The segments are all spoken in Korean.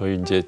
저희 이제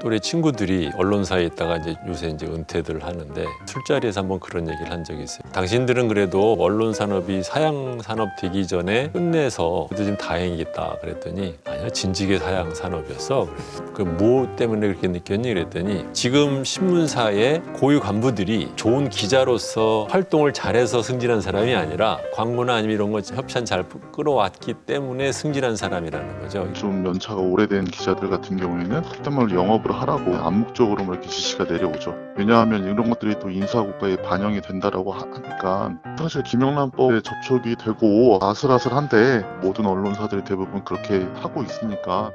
또래 친구들이 언론사에 있다가 이제 요새 이제 은퇴들 하는데 술자리에서 한번 그런 얘기를 한 적이 있어요. 당신들은 그래도 언론 산업이 사양 산업 되기 전에 끝내서 그래도 좀 다행이겠다 그랬더니 아니요 진지게 사양 산업이었어. 그뭐 때문에 그렇게 느꼈니 그랬더니 지금 신문사의 고위 간부들이 좋은 기자로서 활동을 잘해서 승진한 사람이 아니라 광고나 아니면 이런 거 협찬 잘 끌어왔기 때문에 승진한 사람이라는 거죠. 좀 연차가 오래된 기자들 같은 경우에는 그때 말로 영업 을 하라고 암묵적으로 뭐 이렇게 지시가 내려오죠. 왜냐하면 이런 것들이 또 인사고과에 반영이 된다라고 하- 하니까 사실 김영란법에 접촉이 되고 아슬아슬한데 모든 언론사들이 대부분 그렇게 하고 있으니까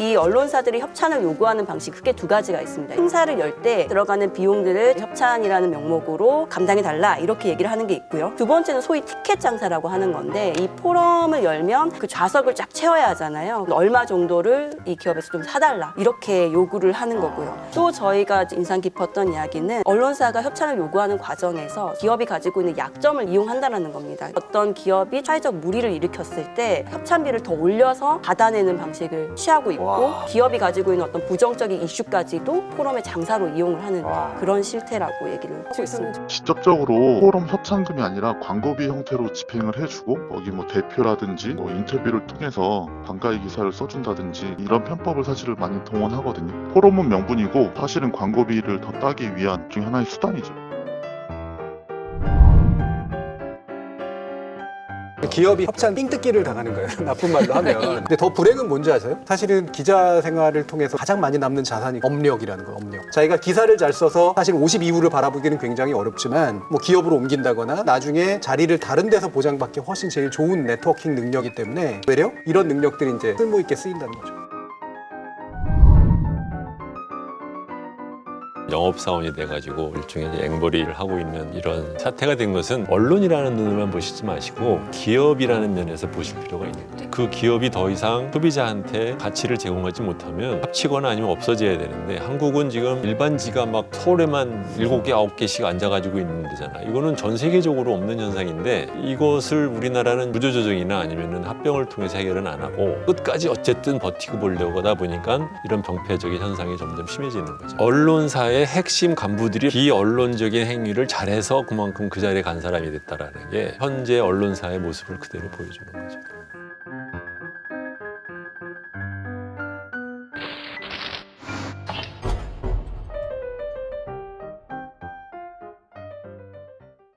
이 언론사들이 협찬을 요구하는 방식 크게 두 가지가 있습니다. 행사를 열 때 들어가는 비용들을 협찬이라는 명목으로 감당해 달라 이렇게 얘기를 하는 게 있고요. 두 번째는 소위 티켓 장사라고 하는 건데 이 포럼을 열면 그 좌석을 쫙 채워야 하잖아요. 얼마 정도를 이 기업에서 좀 사달라 이렇게 요구를 하는 거고요. 또 저희가 인상 깊었던 이야기는 언론사가 협찬을 요구하는 과정에서 기업이 가지고 있는 약점을 이용한다는 겁니다. 어떤 기업이 사회적 무리를 일으켰을 때 협찬비를 더 올려서 받아내는 방식을 취하고 있고 와. 기업이 가지고 있는 어떤 부정적인 이슈까지도 포럼의 장사로 이용을 하는 와. 그런 실태라고 얘기를 하고 있습니다. 직접적으로 포럼 협찬금이 아니라 광고비 형태로 집행을 해주고 거기 뭐 대표라든지 뭐 인터뷰를 통해서 반가이 기사를 써준다든지 이런 편법을 사실은 많이 동원하거든요. 포럼은 명분이고 사실은 광고비를 더 따기 위한 중에 하나의 수단이죠. 기업이 협찬 삥뜯기를 당하는 거예요. 나쁜 말로 하면. 근데 더 불행은 뭔지 아세요? 사실은 기자 생활을 통해서 가장 많이 남는 자산이 업력이라는 거예요. 업력. 자기가 기사를 잘 써서 사실 50 이후를 바라보기는 굉장히 어렵지만 뭐 기업으로 옮긴다거나 나중에 자리를 다른 데서 보장받기 훨씬 제일 좋은 네트워킹 능력이기 때문에 외려 이런 능력들이 이제 쓸모 있게 쓰인다는 거죠. 영업사원이 돼가지고 일종의 앵벌이를 하고 있는 이런 사태가 된 것은 언론이라는 눈으로만 보시지 마시고 기업이라는 면에서 보실 필요가 있는 거예요. 그 기업이 더 이상 소비자한테 가치를 제공하지 못하면 합치거나 아니면 없어져야 되는데 한국은 지금 일반지가 막 서울에만 일곱 개 아홉 개씩 앉아가지고 있는 데잖아. 이거는 전 세계적으로 없는 현상인데 이것을 우리나라는 구조조정이나 아니면은 합병을 통해서 해결은 안 하고 끝까지 어쨌든 버티고 보려고 하다 보니까 이런 병폐적인 현상이 점점 심해지는 거죠. 언론사 의 핵심 간부들이 비언론적인 행위를 잘해서 그만큼 그 자리에 간 사람이 됐다라는 게 현재 언론사의 모습을 그대로 보여주는 거죠.